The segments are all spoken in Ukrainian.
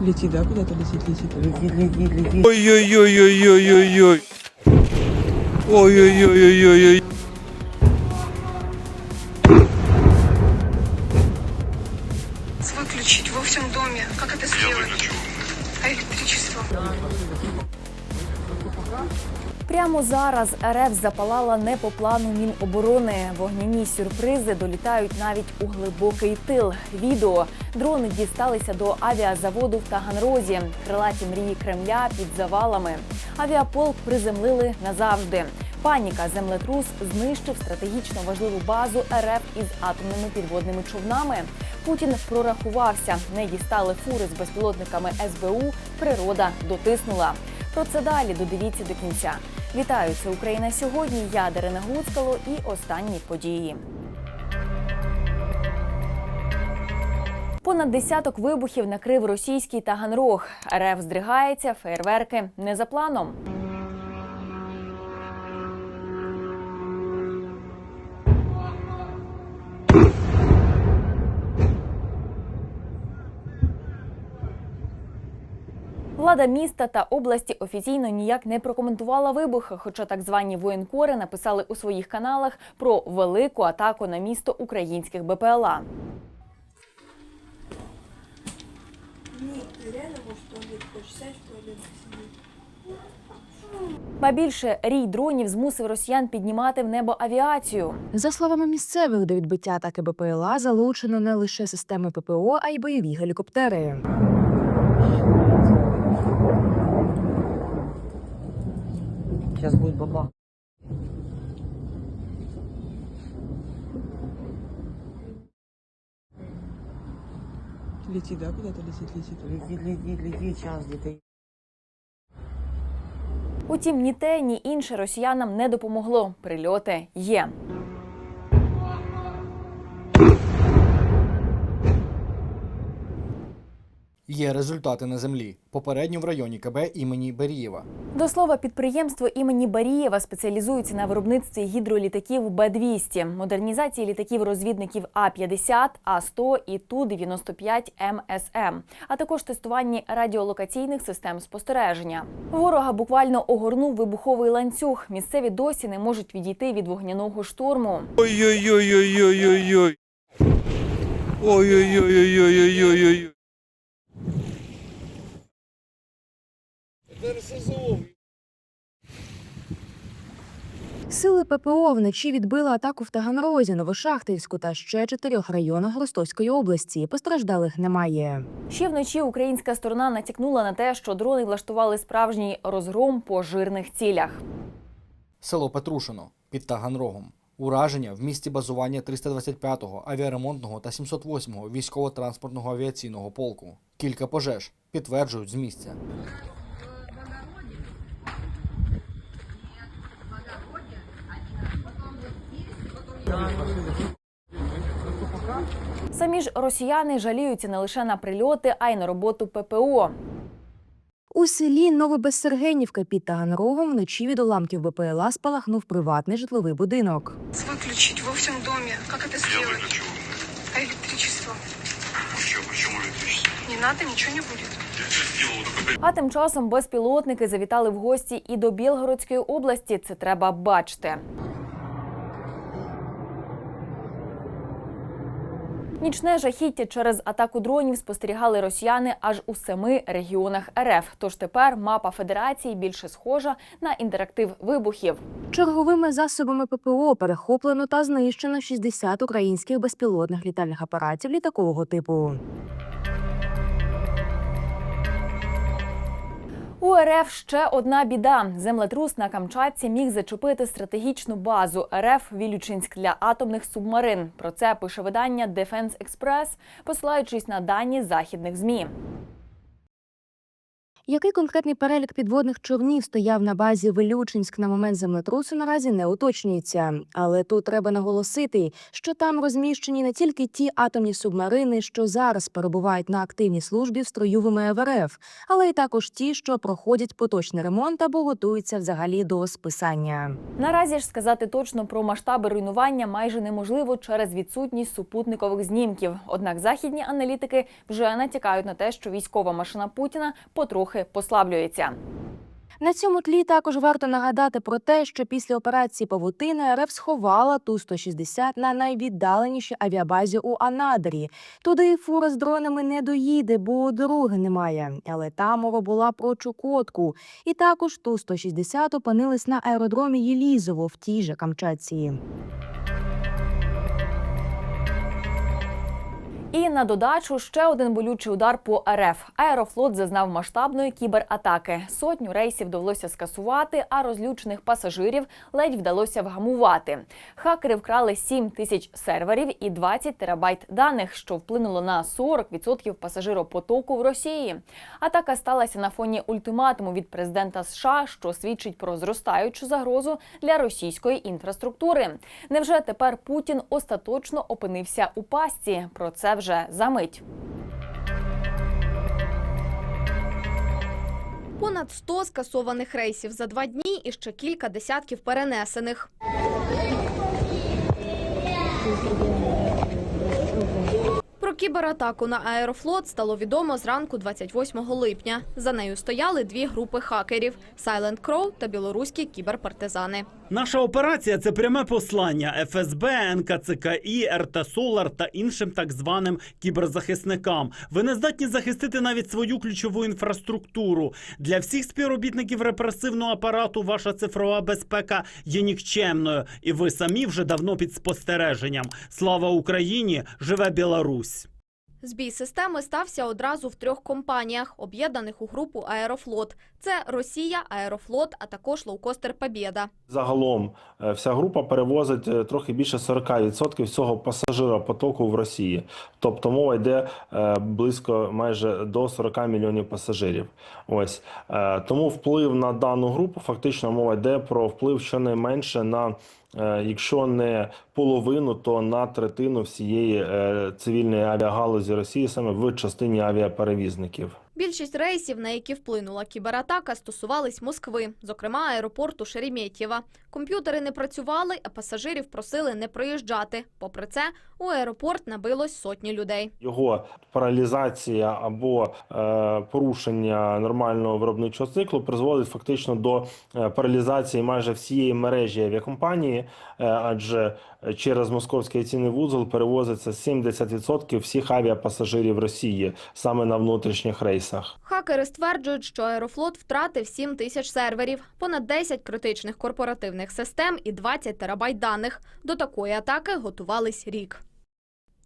Летит, да, куда-то летит, летит. Летит, летит, летит. Ой-ой-ой-ой-ой-ой-ой. Ой-ой-ой-ой-ой-ой. выключить во всем доме. Как это сделать? А электричество? Прямо зараз РФ запалала не по плану Міноборони. Вогняні сюрпризи долітають навіть у глибокий тил. Відео дрони дісталися до авіазаводу в Таганрозі. Крилаті мрії Кремля під завалами. Авіаполк приземлили назавжди. Паніка землетрус знищив стратегічно важливу базу РФ із атомними підводними човнами. Путін прорахувався. Не дістали фури з безпілотниками СБУ. Природа дотиснула. Про це далі додивіться до кінця. Вітаю, це Україна сьогодні. Я Дарина Гуцкало і останні події. Понад десяток вибухів накрив російський Таганрог. РФ здригається, фейерверки не за планом. Влада міста та області офіційно ніяк не прокоментувала вибухи, хоча так звані воєнкори написали у своїх каналах про велику атаку на місто українських БПЛА. Ба більше рій дронів змусив росіян піднімати в небо авіацію. За словами місцевих, до відбиття атаки БПЛА залучено не лише системи ППО, а й бойові гелікоптери. Сейчас будет баба. Летит, да, куда-то летит, летит. Летит, летит, летит. Сейчас где-то. Утім, ні те, ні інше росіянам не допомогло. Прильоти є. Є результати на землі. Попередньо в районі КБ імені Берієва. До слова, підприємство імені Барієва спеціалізується на виробництві гідролітаків Б-200, модернізації літаків розвідників А-50, А-100 і Ту-95 МСМ, а також тестуванні радіолокаційних систем спостереження. Ворога буквально огорнув вибуховий ланцюг. Місцеві досі не можуть відійти від вогняного штурму. Ой-ой-ой-ой-ой-ой-ой. Ой-ой-ой-ой-ой-ой-ой. Сили ППО вночі відбили атаку в Таганрозі, Новошахтівську та ще чотирьох районах Ростовської області. Постраждалих немає. Ще вночі українська сторона натякнула на те, що дрони влаштували справжній розгром по жирних цілях. Село Петрушино під Таганрогом. Ураження в місті базування 325-го авіаремонтного та 708-го військово-транспортного авіаційного полку. Кілька пожеж підтверджують з місця. Самі ж росіяни жаліються не лише на прильоти, а й на роботу ППО. У селі Новобезсергенівка під Таганрогом вночі від уламків БПЛА спалахнув приватний житловий будинок. Выключить во всем доме. Как это сделать? А электричество? Что, почему электричество? Не надо, ничего не будет. Я что сделал? Только А тим часом безпілотники завітали в гості і до Білгородської області. Це треба бачити. Нічне жахіття через атаку дронів спостерігали росіяни аж у семи регіонах РФ. Тож тепер мапа федерації більше схожа на інтерактив вибухів. Черговими засобами ППО перехоплено та знищено 60 українських безпілотних літальних апаратів літакового типу. У РФ ще одна біда. Землетрус на Камчатці міг зачепити стратегічну базу РФ Вілючинськ для атомних субмарин. Про це пише видання Defense Express, посилаючись на дані західних змі. Який конкретний перелік підводних човнів стояв на базі Велючинськ на момент землетрусу, наразі не уточнюється. Але тут треба наголосити, що там розміщені не тільки ті атомні субмарини, що зараз перебувають на активній службі в строю ВМФ але й також ті, що проходять поточний ремонт або готуються взагалі до списання. Наразі ж сказати точно про масштаби руйнування майже неможливо через відсутність супутникових знімків. Однак західні аналітики вже натякають на те, що військова машина Путіна потрохи послаблюється. На цьому тлі також варто нагадати про те, що після операції Павутина РФ сховала ту 160 на найвіддаленішій авіабазі у Анадирі. Туди фура з дронами не доїде, бо дороги немає. Але там мова була про Чукотку. І також ту 160 опинились на аеродромі Єлізово в тій же Камчатці. І на додачу ще один болючий удар по РФ. Аерофлот зазнав масштабної кібератаки. Сотню рейсів довелося скасувати, а розлючених пасажирів ледь вдалося вгамувати. Хакери вкрали 7 тисяч серверів і 20 терабайт даних, що вплинуло на 40% пасажиропотоку в Росії. Атака сталася на фоні ультиматуму від президента США, що свідчить про зростаючу загрозу для російської інфраструктури. Невже тепер Путін остаточно опинився у пастці? Про це вже за мить. Понад 100 скасованих рейсів за два дні і ще кілька десятків перенесених. Кібератаку на аерофлот стало відомо зранку 28 липня. За нею стояли дві групи хакерів – Silent Crow та білоруські кіберпартизани. Наша операція це пряме послання ФСБ, НКЦКІ, РТ Солар та іншим так званим кіберзахисникам. Ви не здатні захистити навіть свою ключову інфраструктуру. Для всіх співробітників репресивного апарату ваша цифрова безпека є нікчемною, і ви самі вже давно під спостереженням. Слава Україні! Живе Білорусь! Збій системи стався одразу в трьох компаніях, об'єднаних у групу «Аерофлот». Це Росія, «Аерофлот», а також лоукостер «Побєда». Загалом е, вся група перевозить е, трохи більше 40% всього пасажиропотоку в Росії. Тобто мова йде е, близько майже до 40 мільйонів пасажирів. Ось тому вплив на дану групу фактично мова йде про вплив щонайменше на. Е, Якщо не половину, то на третину всієї е, цивільної авіагалузі Росії саме в частині авіаперевізників. Більшість рейсів, на які вплинула кібератака, стосувались Москви, зокрема аеропорту Шереметьєва. Комп'ютери не працювали, а пасажирів просили не приїжджати. Попри це, у аеропорт набилось сотні людей. Його паралізація або е, порушення нормального виробничого циклу призводить фактично до е, паралізації майже всієї мережі авіакомпанії, е, адже через московський авіаційний вузол перевозиться 70% всіх авіапасажирів Росії саме на внутрішніх рейсах. Хакери стверджують, що аерофлот втратив 7 тисяч серверів, понад 10 критичних корпоративних систем і 20 терабайт даних. До такої атаки готувались рік.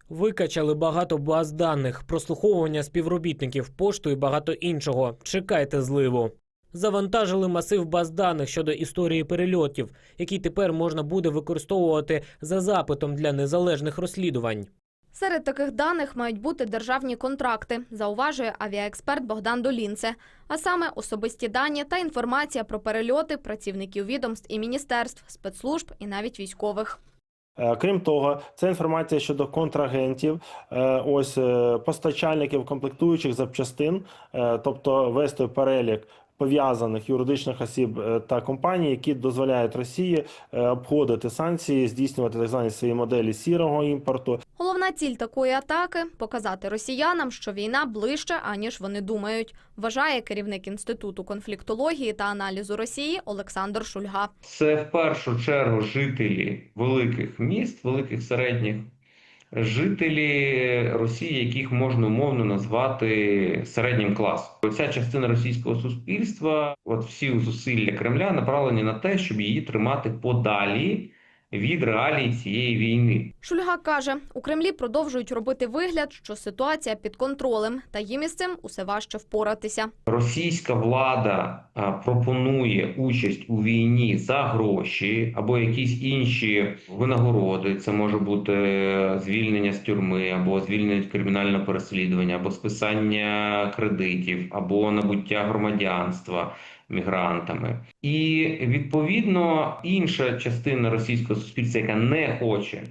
Викачали багато баз даних, прослуховування співробітників пошту і багато іншого. Чекайте зливу. Завантажили масив баз даних щодо історії перельотів, який тепер можна буде використовувати за запитом для незалежних розслідувань. Серед таких даних мають бути державні контракти, зауважує авіаексперт Богдан Долінце. А саме особисті дані та інформація про перельоти працівників відомств і міністерств, спецслужб і навіть військових. Е, Крім того, це інформація щодо контрагентів, е, ось е, постачальників комплектуючих запчастин, тобто вести перелік пов'язаних юридичних осіб е, та компаній, які дозволяють Росії е, обходити санкції, здійснювати так звані свої моделі сірого імпорту. Головна ціль такої атаки показати росіянам, що війна ближче, аніж вони думають, вважає керівник інституту конфліктології та аналізу Росії Олександр Шульга. Це в першу чергу жителі великих міст, великих середніх, жителі Росії, яких можна умовно назвати середнім класом. Ця частина російського суспільства, от всі зусилля Кремля направлені на те, щоб її тримати подалі від реалій цієї війни. Шульга каже, у Кремлі продовжують робити вигляд, що ситуація під контролем, та їм із цим усе важче впоратися. Російська влада пропонує участь у війні за гроші або якісь інші винагороди. Це може бути звільнення з тюрми, або звільнення від кримінального переслідування, або списання кредитів, або набуття громадянства мігрантами. І відповідно інша частина російського суспільства, яка не хоче е,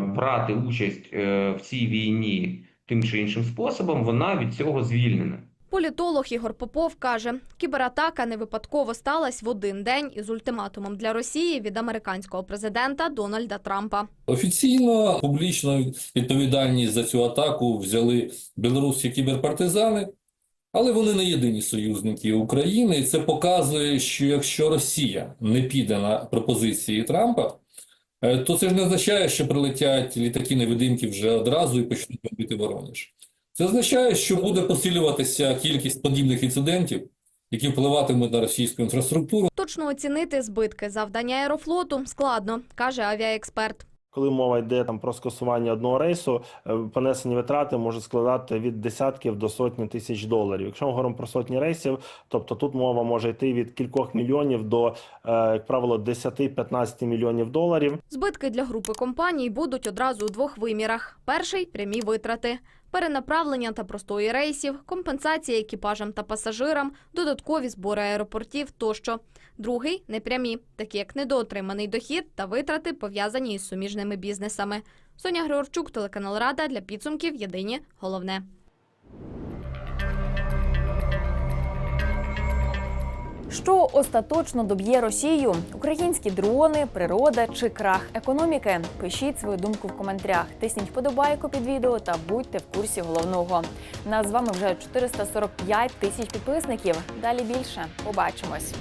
брати участь е, в цій війні тим чи іншим способом, вона від цього звільнена. Політолог Ігор Попов каже, кібератака не випадково сталася в один день із ультиматумом для Росії від американського президента Дональда Трампа. Офіційно публічно відповідальність за цю атаку взяли білоруські кіберпартизани, але вони не єдині союзники України. І це показує, що якщо Росія не піде на пропозиції Трампа, е, то це ж не означає, що прилетять літаки-невидимки вже одразу і почнуть бомбити Воронеж. Це означає, що буде посилюватися кількість подібних інцидентів, які впливатимуть на російську інфраструктуру. Точно оцінити збитки завдання аерофлоту складно, каже авіаексперт. Коли мова йде там про скасування одного рейсу, е, понесені витрати можуть складати від десятків до сотні тисяч доларів. Якщо ми говоримо про сотні рейсів, тобто тут мова може йти від кількох мільйонів до, е, як правило, 10-15 мільйонів доларів. Збитки для групи компаній будуть одразу у двох вимірах: перший прямі витрати, перенаправлення та простої рейсів, компенсація екіпажам та пасажирам, додаткові збори аеропортів тощо. Другий непрямі, такі як недоотриманий дохід та витрати, пов'язані із суміжними бізнесами. Соня Григорчук, телеканал Рада для підсумків. Єдині головне. Що остаточно доб'є Росію? Українські дрони, природа чи крах економіки? Пишіть свою думку в коментарях. Тисніть вподобайку під відео та будьте в курсі головного. Нас з вами вже 445 тисяч підписників. Далі більше. Побачимось.